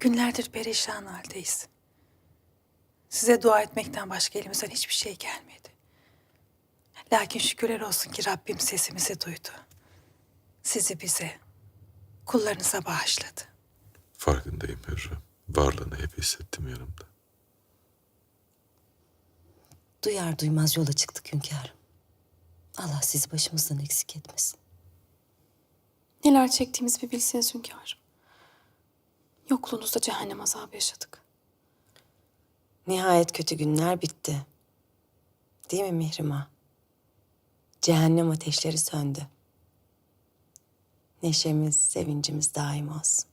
Günlerdir perişan haldeyiz. Size dua etmekten başka elimizden hiçbir şey gelmedi. Lakin şükürler olsun ki Rabbim sesimizi duydu. Sizi bize, kullarınıza bağışladı. Farkındayım Hürrem. Varlığını hep hissettim yanımda. Duyar duymaz yola çıktık hünkârım. Allah sizi başımızdan eksik etmesin. Neler çektiğimizi bir bilseniz hünkârım. Yokluğunuzda cehennem azabı yaşadık. Nihayet kötü günler bitti. Değil mi Mihrimah? Cehennem ateşleri söndü. Neşemiz, sevincimiz daim olsun.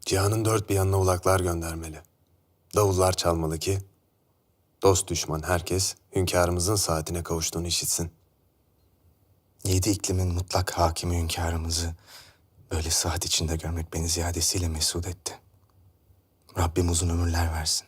Cihanın dört bir yanına ulaklar göndermeli. Davullar çalmalı ki dost düşman herkes hünkârımızın saatine kavuştuğunu işitsin. Yedi iklimin mutlak hakimi hünkârımızı böyle sıhhat içinde görmek beni ziyadesiyle mesut etti. Rabbim uzun ömürler versin.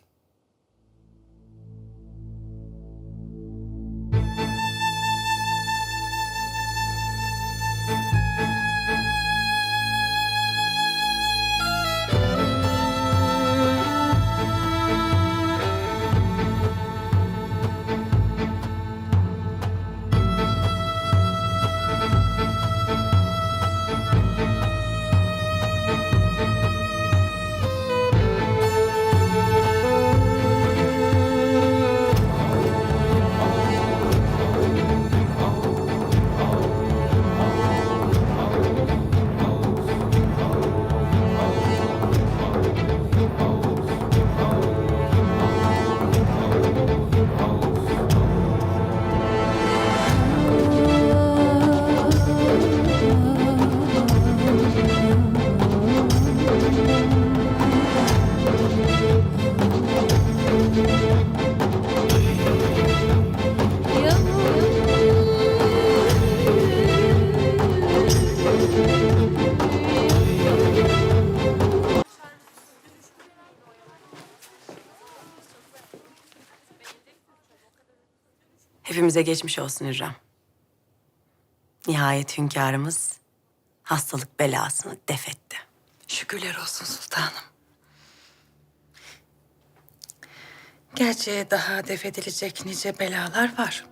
Hepimize geçmiş olsun Hürrem. Nihayet hünkârımız hastalık belasını def etti. Şükürler olsun sultanım. Gerçi daha def edilecek nice belalar var.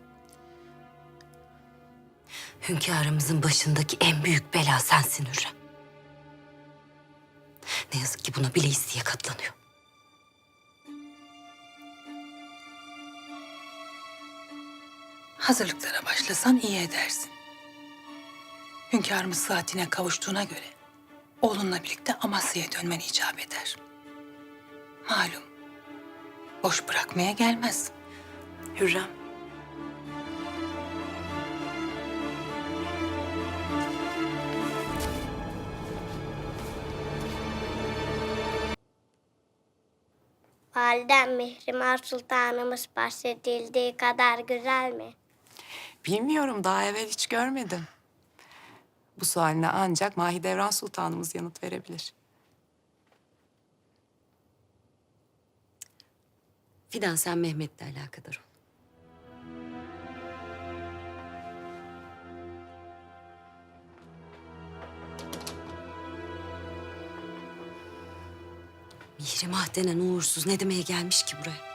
Hünkârımızın başındaki en büyük bela sensin Hürrem. Ne yazık ki buna bile isteye katlanıyor. Hazırlıklara başlasan iyi edersin. Hünkârımız saatine kavuştuğuna göre oğlunla birlikte Amasya'ya dönmen icap eder. Malum boş bırakmaya gelmez. Hürrem. Validem Mihrimah Sultanımız bahsedildiği kadar güzel mi? Bilmiyorum daha evvel hiç görmedim. Bu sualine ancak Mahidevran Sultanımız yanıt verebilir. Fidan sen Mehmet'le alakadar ol. Mihrimah denen uğursuz ne demeye gelmiş ki buraya?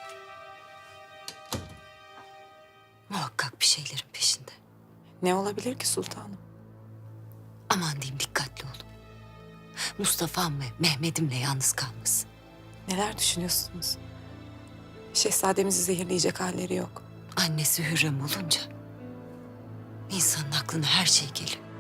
Bir şeylerin peşinde. Ne olabilir ki sultanım? Aman diyeyim dikkatli olun. Mustafa'm ve Mehmet'imle yalnız kalmasın. Neler düşünüyorsunuz? Şehzademizi zehirleyecek halleri yok. Annesi Hürrem olunca insanın aklına her şey geliyor.